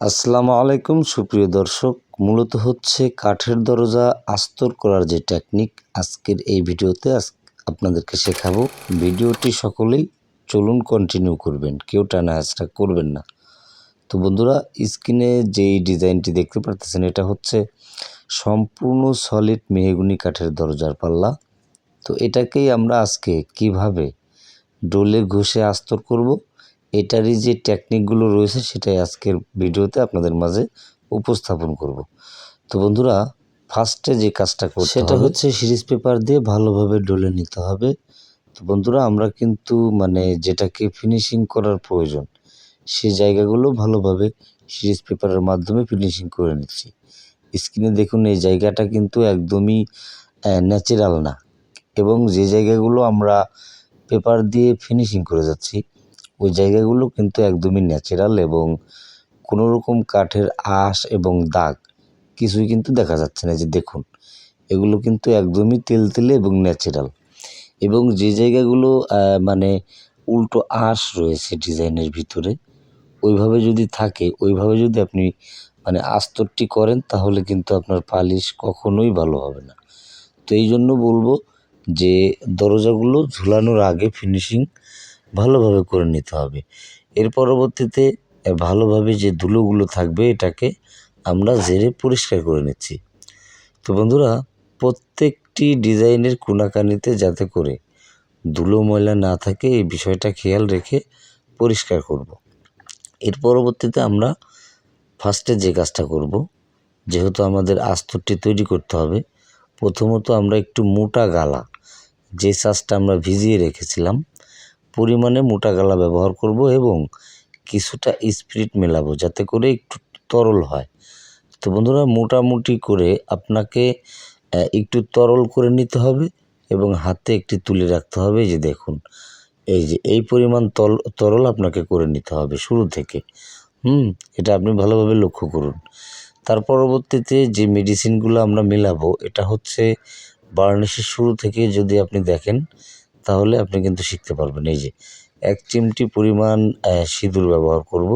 আসসালামু আলাইকুম, সুপ্রিয় দর্শক। মূলত হচ্ছে কাঠের দরজা আস্তর করার যে টেকনিক আজকের এই ভিডিওতে আপনাদেরকে শেখাবো। ভিডিওটি সকলেই চলুন কন্টিনিউ করবেন, কেউ টানা হাজরা করবেন না। তো বন্ধুরা, স্ক্রিনে যেই ডিজাইনটি দেখতে পারতেছেন, এটা হচ্ছে সম্পূর্ণ সলিড মেহেগুনি কাঠের দরজার পাল্লা। তো এটাকেই আমরা আজকে কীভাবে ডোলে ঘষে আস্তর করব এটারই যে টেকনিকগুলো রয়েছে সেটাই আজকের ভিডিওতে আপনাদের মাঝে উপস্থাপন করব। তো বন্ধুরা ফার্স্টে যে কাজটা করতে সেটা হচ্ছে সিরিজ পেপার দিয়ে ভালোভাবে ডলে নিতে হবে। তো বন্ধুরা, আমরা কিন্তু মানে যেটাকে ফিনিশিং করার প্রয়োজন সেই জায়গাগুলো ভালোভাবে সিরিজ পেপারের মাধ্যমে ফিনিশিং করে নিচ্ছি। স্ক্রিনে দেখুন, এই জায়গাটা কিন্তু একদমই ন্যাচারাল না। এবং যে জায়গাগুলো আমরা পেপার দিয়ে ফিনিশিং করে যাচ্ছি ওই জায়গাগুলো কিন্তু একদমই ন্যাচারাল এবং কোনো রকম কাঠের আঁশ এবং দাগ কিছুই কিন্তু দেখা যাচ্ছে না যে দেখুন, এগুলো কিন্তু একদমই তেলতেলে এবং ন্যাচারাল এবং যে জায়গাগুলো মানে উল্টো আঁশ রয়েছে ডিজাইনের ভিতরে, ওইভাবে যদি থাকে, ওইভাবে যদি আপনি মানে আস্তরটি করেন, তাহলে কিন্তু আপনার পালিশ কখনোই ভালো হবে না। তো এই জন্য বলব যে দরজাগুলো ঝুলানোর আগে ফিনিশিং ভালোভাবে করে নিতে হবে এর পরবর্তীতে ভালোভাবে যে ধুলোগুলো থাকবে, এটাকে আমরা জেরে পরিষ্কার করে নিচ্ছি তো বন্ধুরা, প্রত্যেকটি ডিজাইনের কোনাকানিতে যাতে করে ধুলো ময়লা না থাকে, এই বিষয়টা খেয়াল রেখে পরিষ্কার করব। এর পরবর্তীতে আমরা ফার্স্টে যে কাজটা করব, যেহেতু আমাদের আস্তরটি তৈরি করতে হবে, প্রথমত আমরা একটু মোটা গালা, যে চাষটা আমরা ভিজিয়ে রেখেছিলাম পরিমাণে মোটা গালা ব্যবহার করব এবং কিছুটা স্পিরিট মেলাবো যাতে করে একটু তরল হয়। তো বন্ধুরা, মোটামুটি করে আপনাকে একটু তরল করে নিতে হবে এবং হাতে একটি তুলে রাখতে হবে। যে দেখুন, এই যে, এই পরিমাণ তল, তরল আপনাকে করে নিতে হবে শুরু থেকে। হুম, এটা আপনি ভালোভাবে লক্ষ্য করুন। তার পরবর্তীতে যে মেডিসিনগুলো আমরা মেলাবো, এটা হচ্ছে বার্নিশের শুরু থেকে যদি আপনি দেখেন তাহলে আপনি কিন্তু শিখতে পারবেন। এই যে, এক চিমটি পরিমাণ সিঁদুর ব্যবহার করব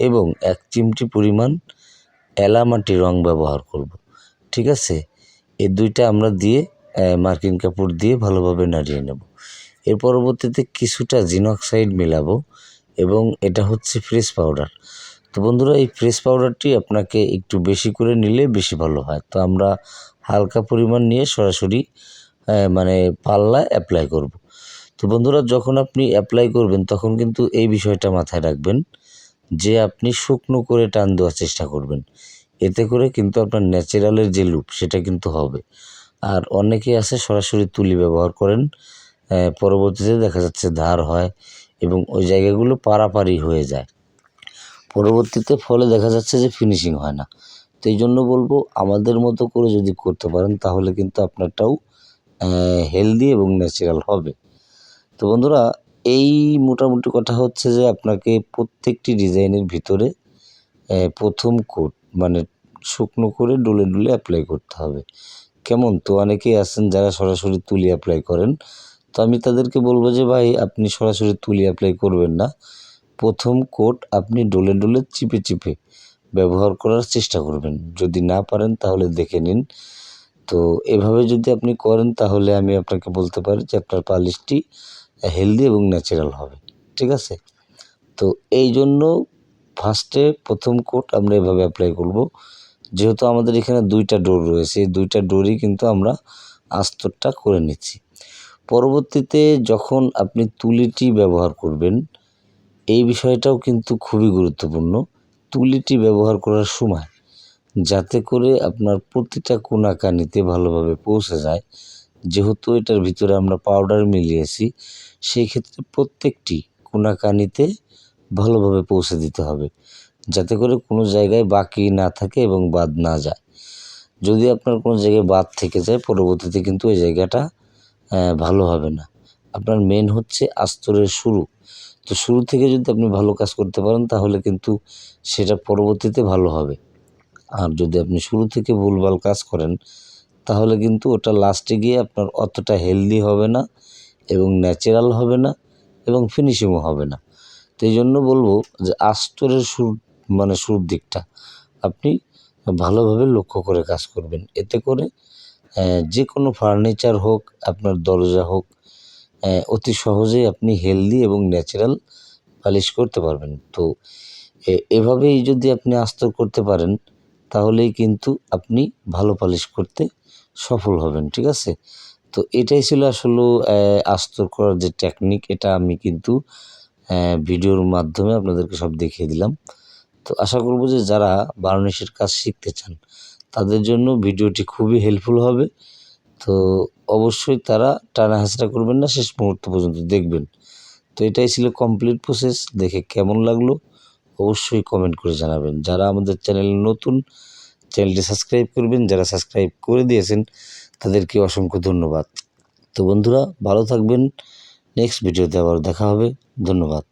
এবং এক চিমটি পরিমাণ এলামাটি রং ব্যবহার করব। ঠিক আছে? এই দুইটা আমরা দিয়ে মার্কিং কাপড় দিয়ে ভালোভাবে নাড়িয়ে নেব। এর পরবর্তীতে কিছুটা জিনক্সাইড মেলাবো এবং এটা হচ্ছে ফ্রেশ পাউডার। তো বন্ধুরা, এই ফ্রেশ পাউডারটি আপনাকে একটু বেশি করে নিলে বেশি ভালো হয়। তো আমরা হালকা পরিমাণ নিয়ে সরাসরি মানে পাল্লা অ্যাপ্লাই করব। তো বন্ধুরা, যখন আপনি অ্যাপ্লাই করবেন, তখন কিন্তু এই বিষয়টা মাথায় রাখবেন যে আপনি শুকনো করে টান দেওয়ার চেষ্টা করবেন। এতে করে কিন্তু আপনার ন্যাচারালের যে লুক সেটা কিন্তু হবে। আর অনেকেই আছে, সরাসরি তুলি ব্যবহার করেন। পরবর্তীতে দেখা যাচ্ছে ধার হয় এবং ওই জায়গাগুলো পারাপারি হয়ে যায়। পরবর্তীতে ফলে দেখা যাচ্ছে যে ফিনিশিং হয় না। তো এই জন্য বলব, আমাদের মতো করে যদি করতে পারেন, তাহলে কিন্তু আপনারটাও হেলদি এবং ন্যাচারাল হবে। তো বন্ধুরা, এই মোটামুটি কথা হচ্ছে যে, আপনাকে প্রত্যেকটি ডিজাইনের ভিতরে প্রথম কোট মানে শুকনো করে ডলে ডলে অ্যাপ্লাই করতে হবে। কেমন? তো অনেকেই আছেন যারা সরাসরি তুলি অ্যাপ্লাই করেন। তো আমি তাদেরকে বলব যে, ভাই, আপনি সরাসরি তুলি অ্যাপ্লাই করবেন না। প্রথম কোট আপনি ডোলে ডোলে চিপে চিপে ব্যবহার করার চেষ্টা করবেন। যদি না পারেন তাহলে দেখে নিন। তো এভাবে যদি আপনি করেন, তাহলে আমি আপনাকে বলতে পারি যে আপনার পালিশটি হেলদি এবং ন্যাচারাল হবে, ঠিক আছে? তো এই জন্য ফার্স্টে প্রথম কোট আমরা এভাবে অ্যাপ্লাই করব। যেহেতু আমাদের এখানে দুইটা ডোর রয়েছে, এই দুইটা ডোরই কিন্তু আমরা আস্তরটা করে নিচ্ছি। পরবর্তীতে যখন আপনি তুলিটি ব্যবহার করবেন, এই বিষয়টাও কিন্তু খুবই গুরুত্বপূর্ণ। তুলিটি ব্যবহার করার সময় যাতে করে আপনার প্রতিটা কোনাকানিতে ভালোভাবে পৌঁছে যায়। যেহেতু এটার ভিতরে আমরা পাউডার মিলিয়েছি সেই ক্ষেত্রে প্রত্যেকটি কোনাকানিতে ভালোভাবে পৌঁছে দিতে হবে। যাতে করে কোনো জায়গায় বাকি না থাকে এবং বাদ না যায়। যদি আপনার কোনো জায়গায় বাদ থেকে যায়, পরবর্তীতে কিন্তু ওই জায়গাটা ভালো হবে না। আপনার মেন হচ্ছে আস্তরের শুরু। তো শুরু থেকে যদি আপনি ভালো কাজ করতে পারেন, তাহলে কিন্তু সেটা পরবর্তীতে ভালো হবে। আর যদি আপনি শুরু থেকে ভুলভাল কাজ করেন, তাহলে কিন্তু ওটা লাস্টে গিয়ে আপনার অতটা হেলদি হবে না এবং ন্যাচারাল হবে না এবং ফিনিশিংও হবে না। তো এই জন্য বলব যে আস্তরের সুর মানে সুর দিকটা আপনি ভালোভাবে লক্ষ্য করে কাজ করবেন। এতে করে যে কোনো ফার্নিচার হোক, আপনার দরজা হোক অতি সহজেই আপনি হেলদি এবং ন্যাচারাল পালিশ করতে পারবেন। তো এভাবেই যদি আপনি আস্তর করতে পারেন তাহলেই কিন্তু আপনি ভালো পালিশ করতে সফল হবেন, ঠিক আছে? তো এটাই ছিল আসলে আস্তর করার যে টেকনিক এটা আমি কিন্তু ভিডিওর মাধ্যমে আপনাদেরকে সব দেখিয়ে দিলাম। তো আশা করব যে যারা বার্নিশের কাজ শিখতে চান, তাদের জন্য ভিডিওটি খুবই হেল্পফুল হবে। তো অবশ্যই তারা টানা হাসরা করবেন না, শেষ মুহূর্ত পর্যন্ত দেখবেন। তো এটাই ছিল কমপ্লিট প্রসেস দেখে কেমন লাগল? অবশ্যই কমেন্ট করে জানাবেন। যারা আমাদের চ্যানেল নতুন চ্যানেলটি সাবস্ক্রাইব করবেন, যারা সাবস্ক্রাইব করে দিয়েছেন, তাদেরকে অসংখ্য ধন্যবাদ। তো বন্ধুরা, ভালো থাকবেন। নেক্সট ভিডিওতে আবার দেখা হবে। ধন্যবাদ।